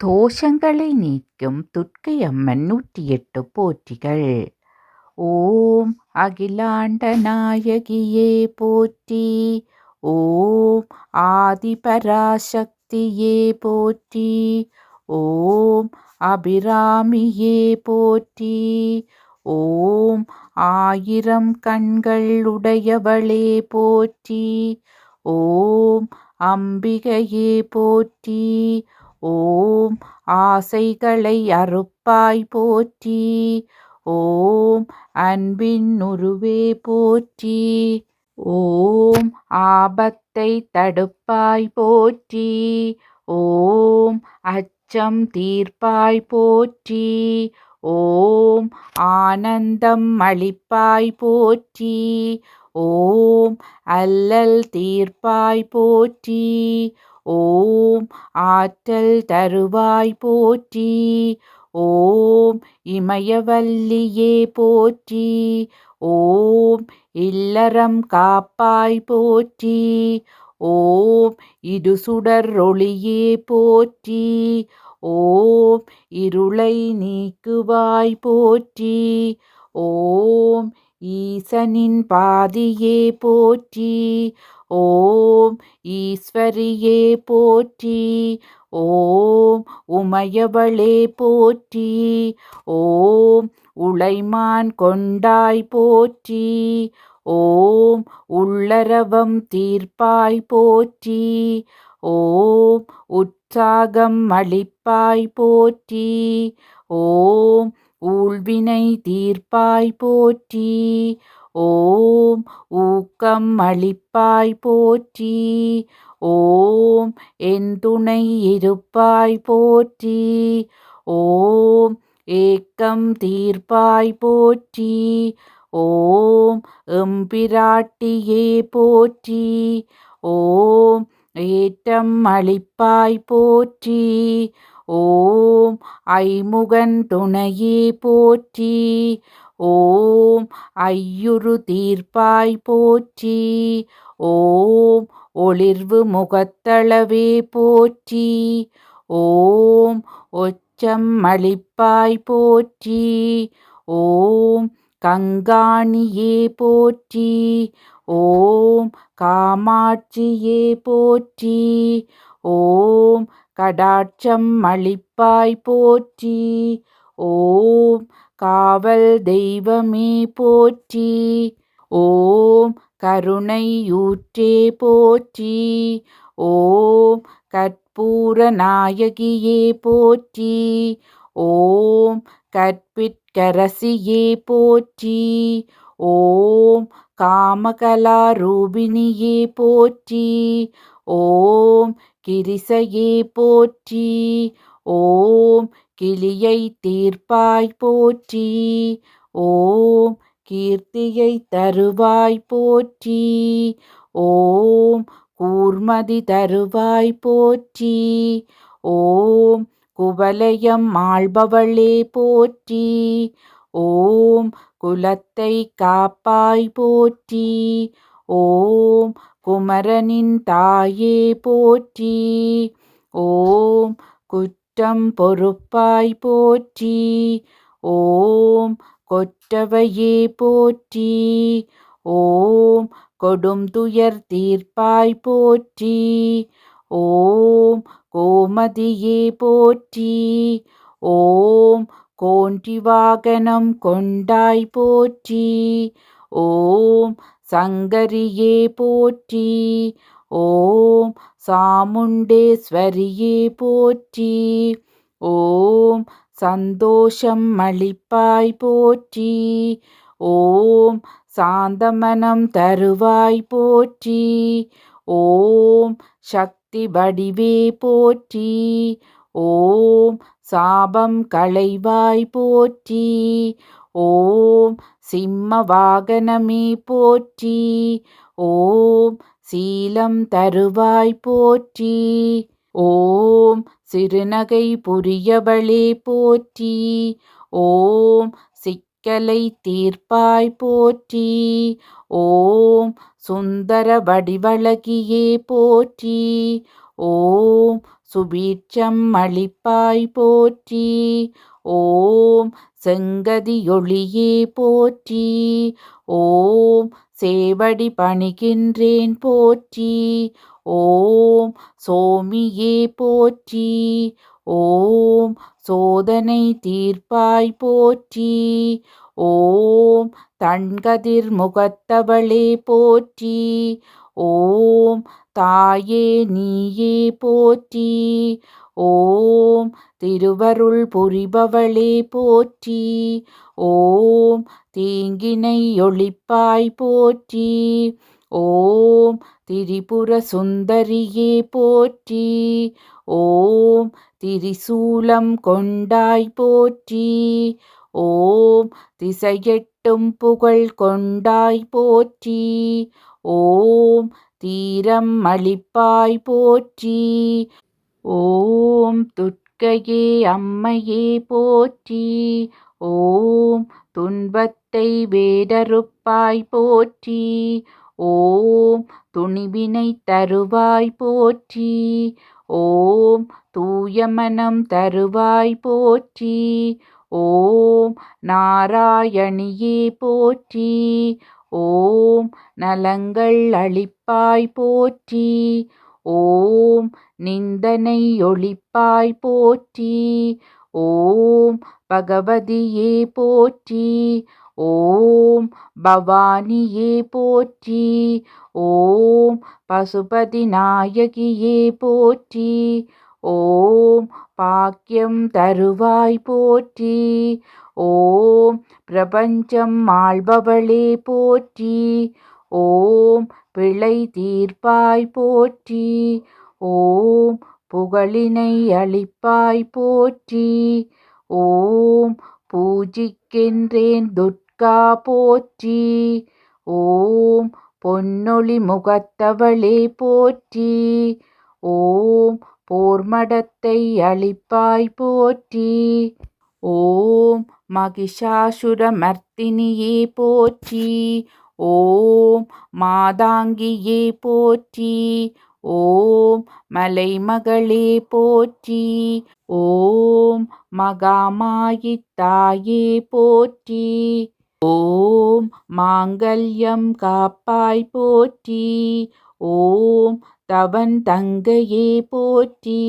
தோஷங்களை நீக்கும் துர்க்கையம்மன் நூற்றி எட்டு போற்றிகள் ஓம் அகிலாண்ட நாயகியே போற்றி ஓம் ஆதிபராசக்தியே போற்றி ஓம் அபிராமியே போற்றி ஓம் ஆயிரம் கண்கள் உடையவளே போற்றி ஓம் அம்பிகையே போற்றி ஓம் ஆசைகளை அறுப்பாய் போற்றி. ஓம் அன்பின் உருவே போற்றி. ஓம் ஆபத்தை தடுப்பாய் போற்றி. ஓம் அச்சம் தீர்ப்பாய் போற்றி. ஓம் ஆனந்தம் அளிப்பாய் போற்றி. ஓம் அல்லல் தீர்ப்பாய் போற்றி. ஓம் ஆற்றல் தருவாய் போற்றி ஓம் இமயவல்லியே போற்றி ஓம் இல்லறம் காப்பாய் போற்றி ஓம் இது சுடர் ஒளியே போற்றி ஓம் இருளை நீக்குவாய் போற்றி ஓம் ஈசனின் பாதியே போற்றி ஓம் ஈஸ்வரியே போற்றி ஓம் உமையவளே போற்றி ஓம் உளைமான் கொண்டாய் போற்றி ஓம் உள்ளரவம் தீர்ப்பாய் போற்றி ஓம் உற்சாகம் அளிப்பாய் போற்றி ஓம் ஊழ்வினை தீர்ப்பாய் போற்றி ஓம் ஊக்கம் அளிப்பாய் போற்றி. ஓம் என் துணை இருப்பாய் போற்றி. ஓம் ஏக்கம் தீர்ப்பாய் போற்றி. ஓம் எம்பிராட்டியே போற்றி. ஓம் ஏற்றம் அளிப்பாய் போற்றி. ஓம் ஐமுகன் துணையே போற்றி. ஓம் ஐயுறு தீர்ப்பாய் போற்றி. ஓம் ஒளிர்வு முகத்தளவே போற்றி. ஓம் ஒச்சம் அளிப்பாய் போற்றி. ஓம் கங்காணியே போற்றி. ஓம் காமாட்சியே போற்றி. ஓம் கடாட்சம் அளிப்பாய் போற்றி. ஓம் காவல் தெய்வமே போற்றி. ஓம் கருணையூற்றே போற்றி. ஓம் கற்பூர நாயகியே போற்றி. ஓம் கற்பிற்கரசியே போற்றி. ஓம் காமகலாரூபிணியே போற்றி. ஓம் கிரிசையே போற்றி. ஓம் கிளியை தீர்ப்பாய் போற்றி. ஓம் கீர்த்தியை தருவாய் போற்றி. ஓம் கூர்மதி தருவாய் போற்றி. ஓம் குவலயம் ஆள்பவளே போற்றி. ஓம் குலத்தை காப்பாய் போற்றி. ஓம் குமரனின் தாயே போற்றி. ஓம் குற்றம் பொறுப்பாய் போற்றி. ஓம் கொற்றவையே போற்றி. ஓம் கொடும் துயர் தீர்ப்பாய் போற்றி. ஓம் கோமதியே போற்றி. ஓம் கோன்றி வாகனம் கொண்டாய் போற்றி. ஓம் சங்கரியே போற்றி. ஓம் சாமுண்டேஸ்வரியே போற்றி. ஓம் சந்தோஷம் அளிப்பாய் போற்றி. ஓம் சாந்தமனம் தருவாய் போற்றி. ஓம் சக்தி வடிவே போற்றி. ஓம் சாபம் களைவாய் போற்றி. ஓம் சிம்ம வாகனமே போற்றி. ஓம் சீலம் தருவாய் போற்றி. ஓம் சிறுநகை புரியவளே போற்றி. ஓம் சிக்கலை தீர்ப்பாய் போற்றி. ஓம் சுந்தர வடிவழகியே போற்றி. ஓம் சுபீட்சம் அளிப்பாய் போற்றி. ஓம் செங்கதியொளியே போற்றி. ஓம் சேவடி பணிகின்றேன் போற்றி. ஓம் சோமியே போற்றி. ஓம் சோதனை தீர்ப்பாய் போற்றி. ஓம் தன்கதிர் முகத்தவளே போற்றி. ஓம் தாயே நீயே போற்றி. ஓம் திருவருள் புரிபவளே போற்றி. ஓம் தீங்கினை ஒளிப்பாய் போற்றி. ஓம் திரிபுர சுந்தரியே போற்றி. ஓம் திரிசூலம் கொண்டாய் போற்றி. ஓம் திசையெட்டும் புகழ் கொண்டாய் போற்றி. ஓம் தீரம் அளிப்பாய் போற்றி. ஓம் துர்க்கையே அம்மையே போற்றி. ஓம் துன்பத்தை வேடறுப்பாய் போற்றி. ஓம் துணிவினை தருவாய் போற்றி. ஓம் தூயமனம் தருவாய் போற்றி. ஓம் நாராயணியே போற்றி. ஓம் நலங்கள் அளிப்பாய் போற்றி. ஓம் நிந்தனை ஒளிப்பாய் போற்றி. ஓம் பகவதியே போற்றி. ஓம் பவானியே போற்றி. ஓம் பசுபதி நாயகியே போற்றி. ஓம் பாக்கியம் தருவாய் போற்றி. ஓம் பிரபஞ்சம் ஆள்பவளே போற்றி. ஓம் பிழை தீர்ப்பாய் போற்றி. ஓம் புகழினை அளிப்பாய் போற்றி. ஓம் பூஜிக்கின்றேன் துர்கா போற்றி. ஓம் பொன்னொளி முகத்தவளே போற்றி. ஓம் போர்மடத்தை அளிப்பாய் போற்றி. ஓம் மகிஷாசுரமர்த்தினியே போற்றி. ஓம் மாதாங்கியே போற்றி. ஓம் மலை மகளே போற்றி ஓம் மகாமாயித்தாயே போற்றி ஓம் மாங்கல்யம் காப்பாய் போற்றி ஓம் தவன் தங்கையே போற்றி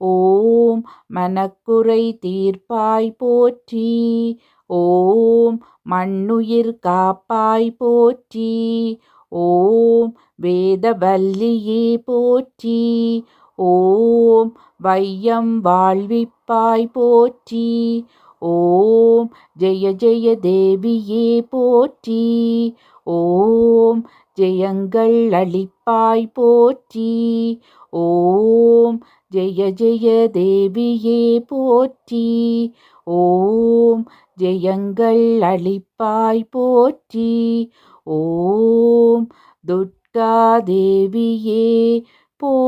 ஓம் மனக்குறை தீர்ப்பாய் போற்றி ஓம் மண்ணுயிர் காப்பாய் போற்றி ஓம் வேதவல்லியே போற்றி ஓம் வையம் வாழ்விப்பாய் போற்றி ஓம் ஜெய ஜெய தேவியே போற்றி ஓம் ஜெயங்கள் அளிப்பாய் போற்றி ஓம் ஜெய ஜெய தேவியே போற்றி ஓம் ஜெயங்கள் அளிப்பாய் போற்றி ஓம் துர்கா தேவியே போற்றி.